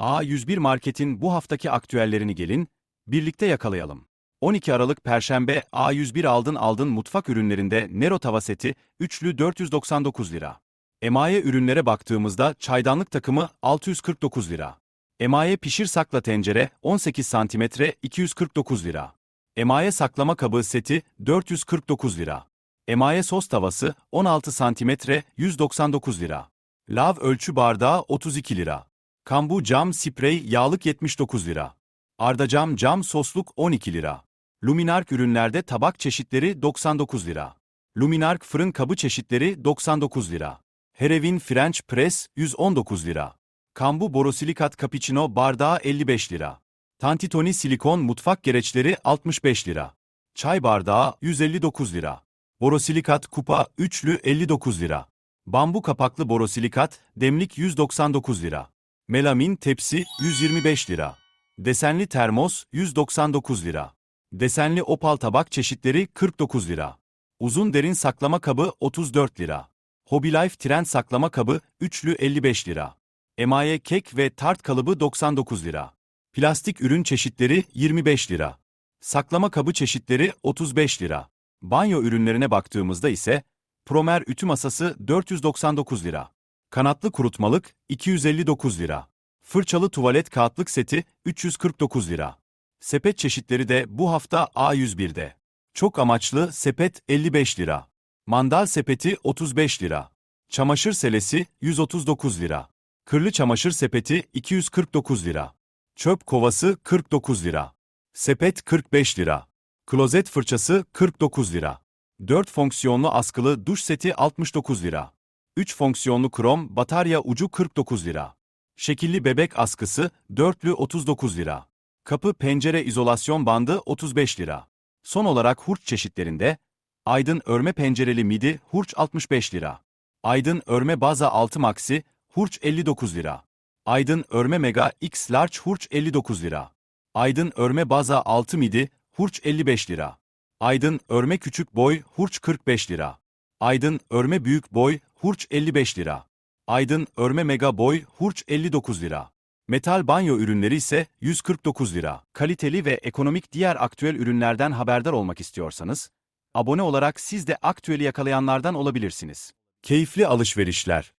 A101 Market'in bu haftaki aktüellerini gelin, birlikte yakalayalım. 12 Aralık Perşembe A101 aldın aldın mutfak ürünlerinde Nero tava seti üçlü 499 lira. Emaye ürünlere baktığımızda çaydanlık takımı 649 lira. Emaye pişir sakla tencere 18 cm 249 lira. Emaye saklama kabı seti 449 lira. Emaye sos tavası 16 cm 199 lira. Lav ölçü bardağı 32 lira. Kambu cam sprey yağlık 79 lira. Arda cam cam sosluk 12 lira. Luminark ürünlerde tabak çeşitleri 99 lira. Luminark fırın kabı çeşitleri 99 lira. Herevin French Press 119 lira. Kambu borosilikat cappuccino bardağı 55 lira. Tantitoni silikon mutfak gereçleri 65 lira. Çay bardağı 159 lira. Borosilikat kupa üçlü 59 lira. Bambu kapaklı borosilikat demlik 199 lira. Melamin tepsi 125 lira. Desenli termos 199 lira. Desenli opal tabak çeşitleri 49 lira. Uzun derin saklama kabı 34 lira. Hobby Life trend saklama kabı üçlü 55 lira. Emaye kek ve tart kalıbı 99 lira. Plastik ürün çeşitleri 25 lira. Saklama kabı çeşitleri 35 lira. Banyo ürünlerine baktığımızda ise Promer ütü masası 499 lira. Kanatlı kurutmalık 259 lira. Fırçalı tuvalet kağıtlık seti 349 lira. Sepet çeşitleri de bu hafta A101'de. Çok amaçlı sepet 55 lira. Mandal sepeti 35 lira. Çamaşır selesi 139 lira. Kırlı çamaşır sepeti 249 lira. Çöp kovası 49 lira. Sepet 45 lira. Klozet fırçası 49 lira. 4 fonksiyonlu askılı duş seti 69 lira. 3 fonksiyonlu krom batarya ucu 49 lira. Şekilli bebek askısı dörtlü 39 lira. Kapı pencere izolasyon bandı 35 lira. Son olarak hurç çeşitlerinde Aydın örme pencereli midi hurç 65 lira. Aydın örme baza 6 maxi hurç 59 lira. Aydın örme mega x large hurç 59 lira. Aydın örme baza 6 midi hurç 55 lira. Aydın örme küçük boy hurç 45 lira. Aydın örme büyük boy hurç 55 lira. Aydın örme mega boy hurç 59 lira. Metal banyo ürünleri ise 149 lira. Kaliteli ve ekonomik diğer aktüel ürünlerden haberdar olmak istiyorsanız, abone olarak siz de aktüeli yakalayanlardan olabilirsiniz. Keyifli alışverişler.